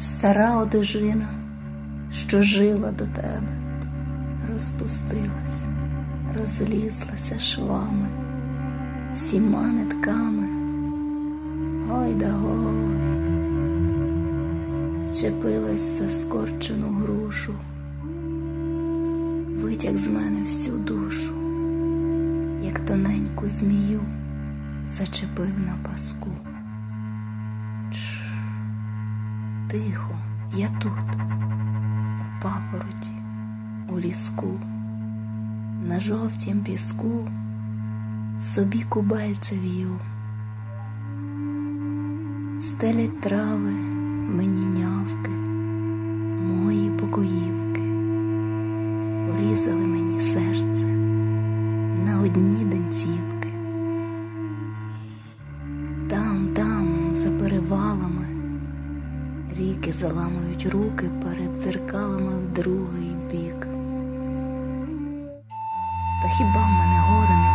Стара одежина, що жила до тебе, розпустилась, розлізлася швами, всіма нитками, ой да гой, вчепилась за скорчену грушу, витяг з мене всю душу, як тоненьку змію зачепив на паску. Тихо, я тут, у папороті, у ліску, на жовтім піску собі кубальце в'ю, стелять трави мені нявки, мої покоївки, порізали мені серце на одні денцівки. Ріки заламують руки перед дзеркалами в другий бік. Та хіба в мене горе не